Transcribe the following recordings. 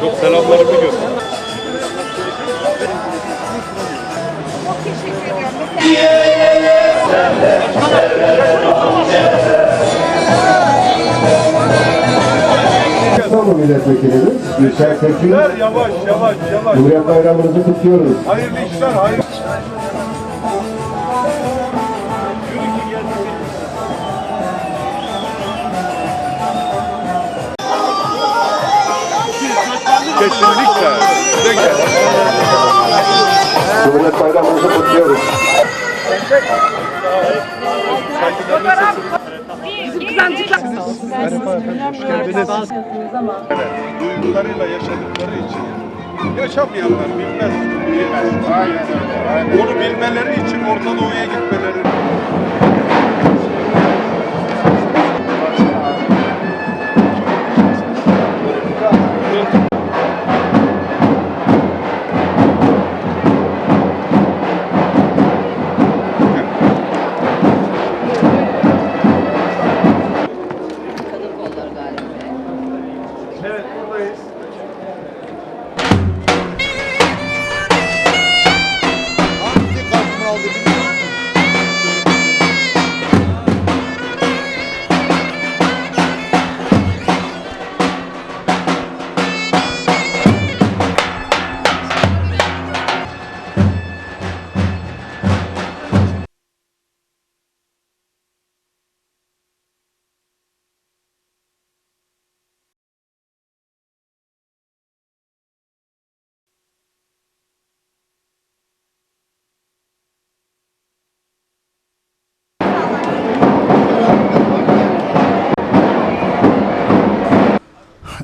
Çok selamlarımı gönder. İstanbul Milletvekilimiz Gülşen Tekin, Yavaş yavaş yavaş. Cumhuriyet Bayramınızı kutluyoruz. Hayırlı işler, hayırlı Duygularıyla yaşadıkları için yaşamayanlar bilmez. Bilmez. Onu bilmeleri için Orta Doğu'ya gitmeleri.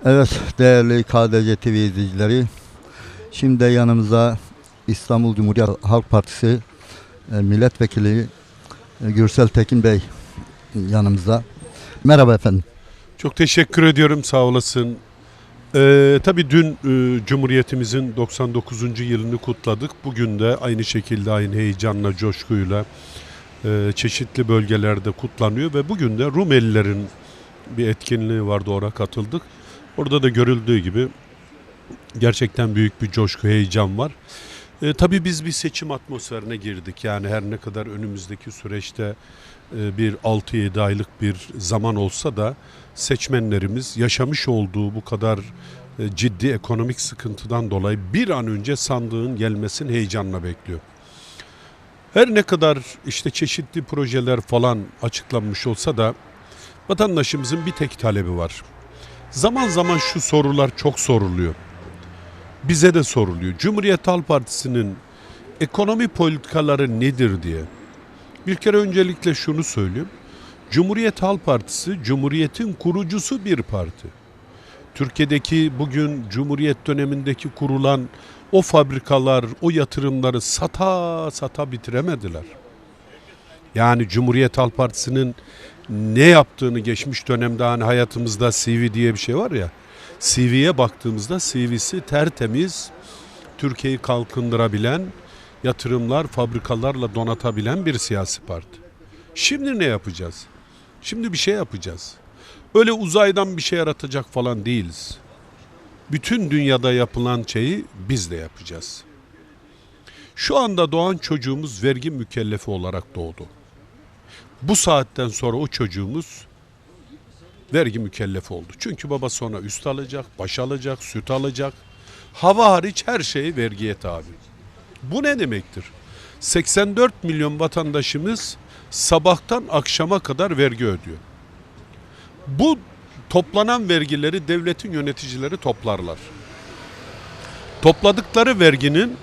Evet değerli KDC TV izleyicileri. Şimdi yanımıza İstanbul Cumhuriyet Halk Partisi e, milletvekili e, Gürsel Tekin Bey yanımızda. Merhaba efendim. Çok teşekkür ediyorum sağ olasın. Ee, tabii dün e, Cumhuriyetimizin 99. yılını kutladık. Bugün de aynı şekilde aynı heyecanla, coşkuyla e, çeşitli bölgelerde kutlanıyor ve bugün de Rumelilerin bir etkinliği vardı oraya katıldık. Orada da görüldüğü gibi gerçekten büyük bir coşku, heyecan var. E, tabii biz bir seçim atmosferine girdik. Yani her ne kadar önümüzdeki süreçte e, bir 6-7 aylık bir zaman olsa da seçmenlerimiz yaşamış olduğu bu kadar e, ciddi ekonomik sıkıntıdan dolayı bir an önce sandığın gelmesini heyecanla bekliyor. Her ne kadar işte çeşitli projeler falan açıklanmış olsa da vatandaşımızın bir tek talebi var. Zaman zaman şu sorular çok soruluyor. Bize de soruluyor. Cumhuriyet Halk Partisi'nin ekonomi politikaları nedir diye. Bir kere öncelikle şunu söyleyeyim. Cumhuriyet Halk Partisi, Cumhuriyet'in kurucusu bir parti. Türkiye'deki bugün Cumhuriyet dönemindeki kurulan o fabrikalar, o yatırımları sata sata bitiremediler. Yani Cumhuriyet Halk Partisi'nin ne yaptığını geçmiş dönemde hani hayatımızda CV diye bir şey var ya. CV'ye baktığımızda CV'si tertemiz, Türkiye'yi kalkındırabilen, yatırımlar, fabrikalarla donatabilen bir siyasi parti. Şimdi ne yapacağız? Şimdi bir şey yapacağız. Öyle uzaydan bir şey yaratacak falan değiliz. Bütün dünyada yapılan şeyi biz de yapacağız. Şu anda doğan çocuğumuz vergi mükellefi olarak doğdu. Bu saatten sonra o çocuğumuz vergi mükellefi oldu. Çünkü baba sonra üst alacak, baş alacak, süt alacak. Hava hariç her şey vergiye tabi. Bu ne demektir? 84 milyon vatandaşımız sabahtan akşama kadar vergi ödüyor. Bu toplanan vergileri devletin yöneticileri toplarlar. Topladıkları verginin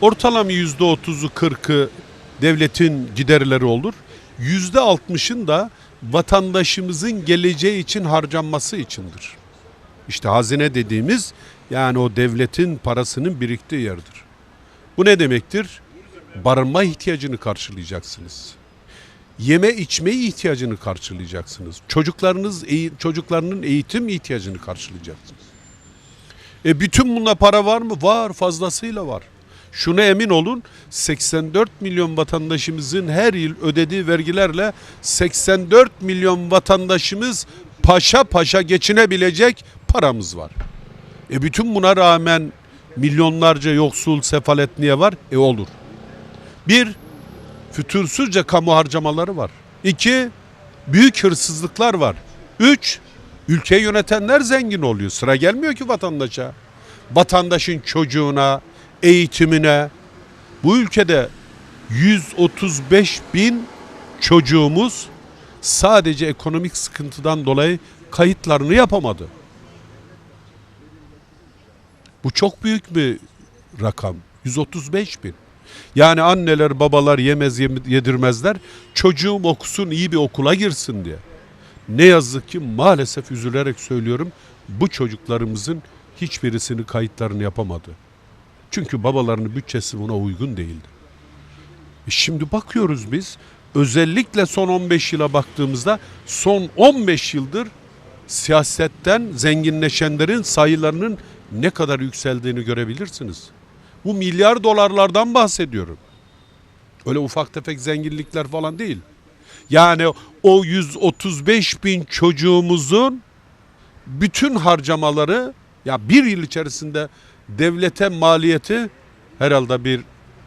ortalama yüzde otuzu kırkı devletin giderleri olur. Yüzde altmışın da vatandaşımızın geleceği için harcanması içindir. İşte hazine dediğimiz yani o devletin parasının biriktiği yerdir. Bu ne demektir? Barınma ihtiyacını karşılayacaksınız. Yeme içme ihtiyacını karşılayacaksınız. Çocuklarınız çocuklarının eğitim ihtiyacını karşılayacaksınız. E bütün bunda para var mı? Var, fazlasıyla var. Şuna emin olun 84 milyon vatandaşımızın her yıl ödediği vergilerle 84 milyon vatandaşımız paşa paşa geçinebilecek paramız var. E bütün buna rağmen milyonlarca yoksul sefalet niye var? E olur. Bir, fütursuzca kamu harcamaları var. İki, büyük hırsızlıklar var. Üç, ülkeyi yönetenler zengin oluyor. Sıra gelmiyor ki vatandaşa. Vatandaşın çocuğuna, eğitimine. Bu ülkede 135 bin çocuğumuz sadece ekonomik sıkıntıdan dolayı kayıtlarını yapamadı. Bu çok büyük bir rakam. 135 bin. Yani anneler babalar yemez yem- yedirmezler. Çocuğum okusun iyi bir okula girsin diye. Ne yazık ki maalesef üzülerek söylüyorum bu çocuklarımızın hiçbirisini kayıtlarını yapamadı. Çünkü babalarının bütçesi buna uygun değildi. E Şimdi bakıyoruz biz özellikle son 15 yıla baktığımızda son 15 yıldır siyasetten zenginleşenlerin sayılarının ne kadar yükseldiğini görebilirsiniz. Bu milyar dolarlardan bahsediyorum. Öyle ufak tefek zenginlikler falan değil. Yani o 135 bin çocuğumuzun bütün harcamaları ya bir yıl içerisinde devlete maliyeti herhalde bir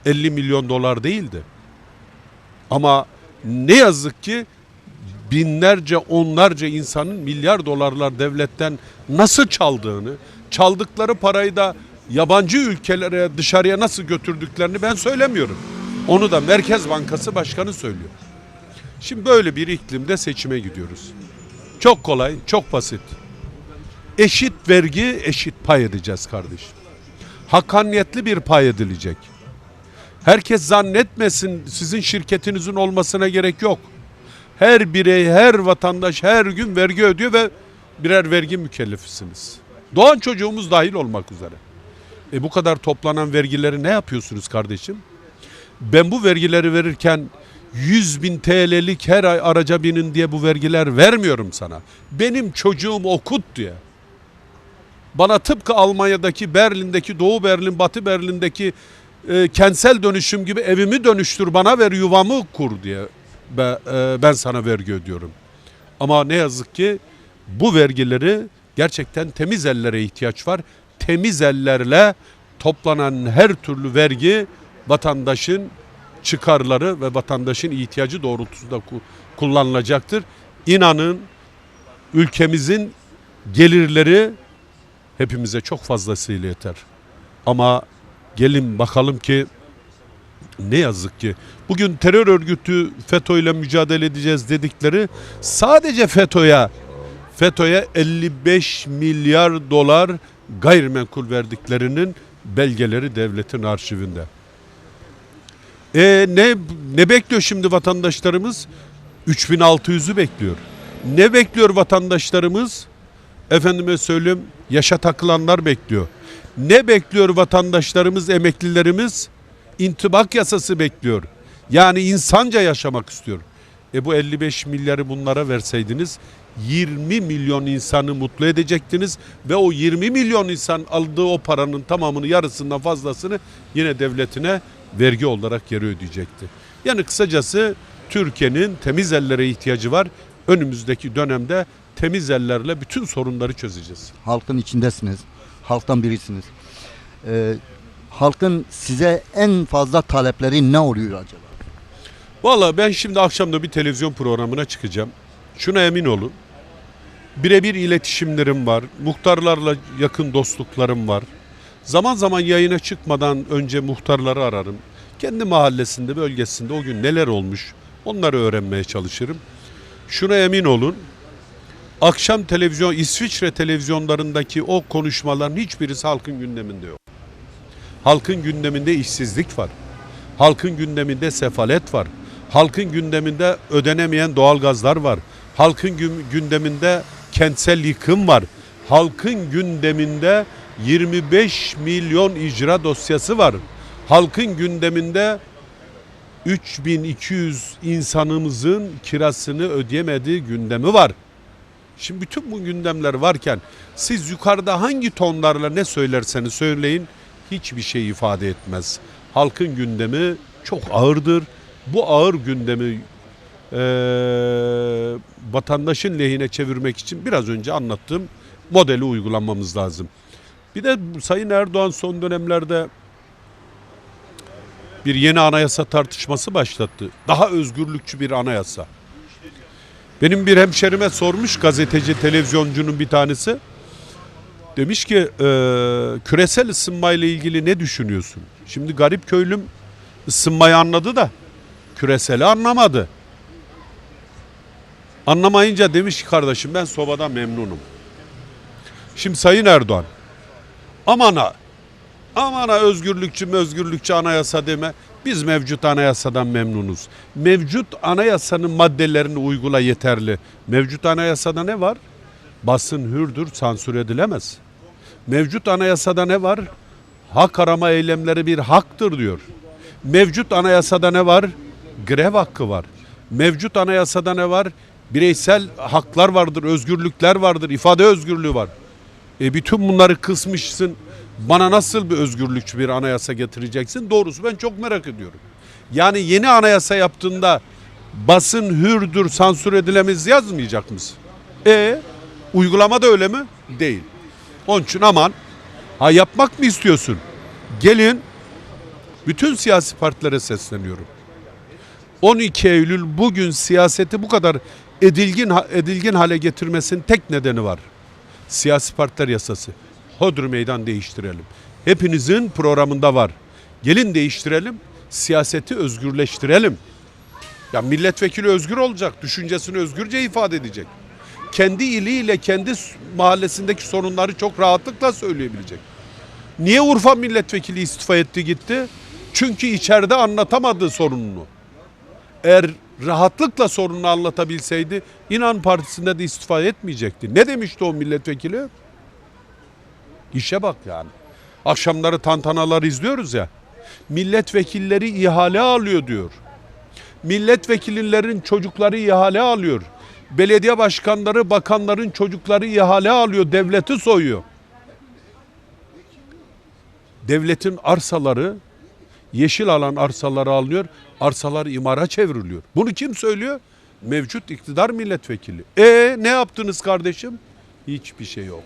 50 milyon dolar değildi. Ama ne yazık ki binlerce onlarca insanın milyar dolarlar devletten nasıl çaldığını, çaldıkları parayı da yabancı ülkelere dışarıya nasıl götürdüklerini ben söylemiyorum. Onu da Merkez Bankası Başkanı söylüyor. Şimdi böyle bir iklimde seçime gidiyoruz. Çok kolay, çok basit. Eşit vergi, eşit pay edeceğiz kardeşim. Hakkaniyetli bir pay edilecek. Herkes zannetmesin sizin şirketinizin olmasına gerek yok. Her birey, her vatandaş her gün vergi ödüyor ve birer vergi mükellefisiniz. Doğan çocuğumuz dahil olmak üzere. E bu kadar toplanan vergileri ne yapıyorsunuz kardeşim? Ben bu vergileri verirken 100 bin TL'lik her ay araca binin diye bu vergiler vermiyorum sana. Benim çocuğum okut diye. Bana tıpkı Almanya'daki Berlin'deki Doğu Berlin, Batı Berlin'deki e, kentsel dönüşüm gibi evimi dönüştür bana ver yuvamı kur diye be- e, ben sana vergi ödüyorum. Ama ne yazık ki bu vergileri gerçekten temiz ellere ihtiyaç var. Temiz ellerle toplanan her türlü vergi vatandaşın çıkarları ve vatandaşın ihtiyacı doğrultusunda ku- kullanılacaktır. İnanın ülkemizin gelirleri hepimize çok fazlasıyla yeter. Ama gelin bakalım ki ne yazık ki bugün terör örgütü FETÖ ile mücadele edeceğiz dedikleri sadece FETÖ'ye FETÖ'ye 55 milyar dolar gayrimenkul verdiklerinin belgeleri devletin arşivinde. E ne ne bekliyor şimdi vatandaşlarımız? 3600'ü bekliyor. Ne bekliyor vatandaşlarımız? Efendime söyleyeyim yaşa takılanlar bekliyor. Ne bekliyor vatandaşlarımız, emeklilerimiz? İntibak yasası bekliyor. Yani insanca yaşamak istiyor. E bu 55 milyarı bunlara verseydiniz 20 milyon insanı mutlu edecektiniz ve o 20 milyon insan aldığı o paranın tamamını yarısından fazlasını yine devletine vergi olarak geri ödeyecekti. Yani kısacası Türkiye'nin temiz ellere ihtiyacı var. Önümüzdeki dönemde temiz ellerle bütün sorunları çözeceğiz. Halkın içindesiniz. Halktan birisiniz. Ee, halkın size en fazla talepleri ne oluyor acaba? Valla ben şimdi akşam da bir televizyon programına çıkacağım. Şuna emin olun. Birebir iletişimlerim var. Muhtarlarla yakın dostluklarım var. Zaman zaman yayına çıkmadan önce muhtarları ararım. Kendi mahallesinde, bölgesinde o gün neler olmuş onları öğrenmeye çalışırım. Şuna emin olun. Akşam televizyon, İsviçre televizyonlarındaki o konuşmaların hiçbirisi halkın gündeminde yok. Halkın gündeminde işsizlik var. Halkın gündeminde sefalet var. Halkın gündeminde ödenemeyen doğalgazlar var. Halkın gü- gündeminde kentsel yıkım var. Halkın gündeminde 25 milyon icra dosyası var. Halkın gündeminde 3200 insanımızın kirasını ödeyemediği gündemi var. Şimdi bütün bu gündemler varken siz yukarıda hangi tonlarla ne söylerseniz söyleyin hiçbir şey ifade etmez. Halkın gündemi çok ağırdır. Bu ağır gündemi eee, vatandaşın lehine çevirmek için biraz önce anlattığım modeli uygulamamız lazım. Bir de Sayın Erdoğan son dönemlerde bir yeni anayasa tartışması başlattı. Daha özgürlükçü bir anayasa. Benim bir hemşerime sormuş gazeteci, televizyoncunun bir tanesi. Demiş ki e, küresel ısınmayla ilgili ne düşünüyorsun? Şimdi garip köylüm ısınmayı anladı da küreseli anlamadı. Anlamayınca demiş ki kardeşim ben sobadan memnunum. Şimdi Sayın Erdoğan amana amana özgürlükçü özgürlükçü anayasa deme. Biz mevcut anayasadan memnunuz. Mevcut anayasanın maddelerini uygula yeterli. Mevcut anayasada ne var? Basın hürdür, sansür edilemez. Mevcut anayasada ne var? Hak arama eylemleri bir haktır diyor. Mevcut anayasada ne var? Grev hakkı var. Mevcut anayasada ne var? Bireysel haklar vardır, özgürlükler vardır, ifade özgürlüğü var. E bütün bunları kısmışsın. Bana nasıl bir özgürlükçü bir anayasa getireceksin? Doğrusu ben çok merak ediyorum. Yani yeni anayasa yaptığında basın hürdür, sansür edilemez yazmayacak mısın? E uygulamada öyle mi? Değil. Onun için aman ha yapmak mı istiyorsun? Gelin bütün siyasi partilere sesleniyorum. 12 Eylül bugün siyaseti bu kadar edilgin edilgin hale getirmesinin tek nedeni var. Siyasi partiler yasası. Hodri meydan değiştirelim. Hepinizin programında var. Gelin değiştirelim. Siyaseti özgürleştirelim. Ya milletvekili özgür olacak. Düşüncesini özgürce ifade edecek. Kendi iliyle kendi mahallesindeki sorunları çok rahatlıkla söyleyebilecek. Niye Urfa milletvekili istifa etti gitti? Çünkü içeride anlatamadı sorununu. Eğer rahatlıkla sorununu anlatabilseydi inan partisinde de istifa etmeyecekti. Ne demişti o milletvekili? İşe bak yani. Akşamları tantanalar izliyoruz ya. Milletvekilleri ihale alıyor diyor. Milletvekillerinin çocukları ihale alıyor. Belediye başkanları, bakanların çocukları ihale alıyor, devleti soyuyor. Devletin arsaları, yeşil alan arsaları alınıyor, arsalar imara çevriliyor. Bunu kim söylüyor? Mevcut iktidar milletvekili. E ne yaptınız kardeşim? Hiçbir şey yok.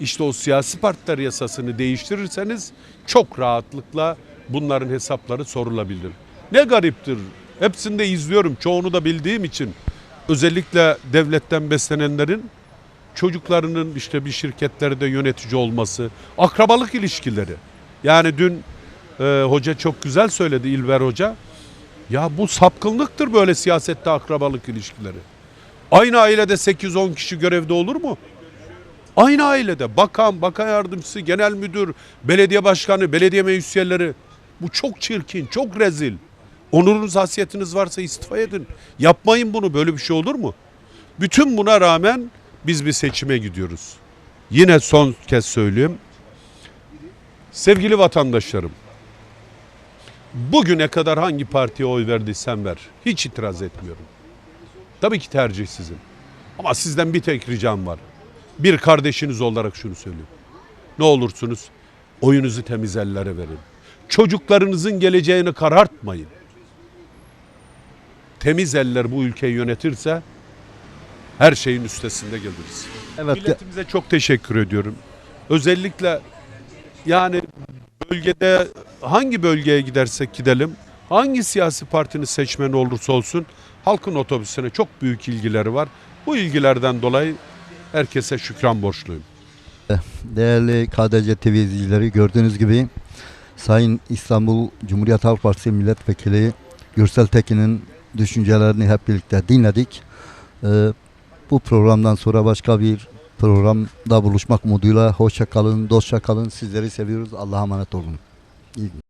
İşte o siyasi partiler yasasını değiştirirseniz çok rahatlıkla bunların hesapları sorulabilir. Ne gariptir. Hepsini de izliyorum. Çoğunu da bildiğim için. Özellikle devletten beslenenlerin çocuklarının işte bir şirketlerde yönetici olması, akrabalık ilişkileri. Yani dün e, hoca çok güzel söyledi İlber Hoca. Ya bu sapkınlıktır böyle siyasette akrabalık ilişkileri. Aynı ailede 8-10 kişi görevde olur mu? Aynı ailede bakan, bakan yardımcısı, genel müdür, belediye başkanı, belediye meclis. Bu çok çirkin, çok rezil. Onurunuz, hasiyetiniz varsa istifa edin. Yapmayın bunu, böyle bir şey olur mu? Bütün buna rağmen biz bir seçime gidiyoruz. Yine son kez söyleyeyim. Sevgili vatandaşlarım, bugüne kadar hangi partiye oy verdiysen ver. Hiç itiraz etmiyorum. Tabii ki tercih sizin. Ama sizden bir tek ricam var. Bir kardeşiniz olarak şunu söylüyorum. Ne olursunuz oyunuzu temiz ellere verin. Çocuklarınızın geleceğini karartmayın. Temiz eller bu ülkeyi yönetirse her şeyin üstesinde geliriz. Evet. Milletimize çok teşekkür ediyorum. Özellikle yani bölgede hangi bölgeye gidersek gidelim, hangi siyasi partinin seçmeni olursa olsun halkın otobüsüne çok büyük ilgileri var. Bu ilgilerden dolayı herkese şükran borçluyum. Değerli KDC TV izleyicileri gördüğünüz gibi Sayın İstanbul Cumhuriyet Halk Partisi Milletvekili Gürsel Tekin'in düşüncelerini hep birlikte dinledik. Ee, bu programdan sonra başka bir programda buluşmak umuduyla hoşça kalın, dostça kalın. Sizleri seviyoruz. Allah'a emanet olun. İyi.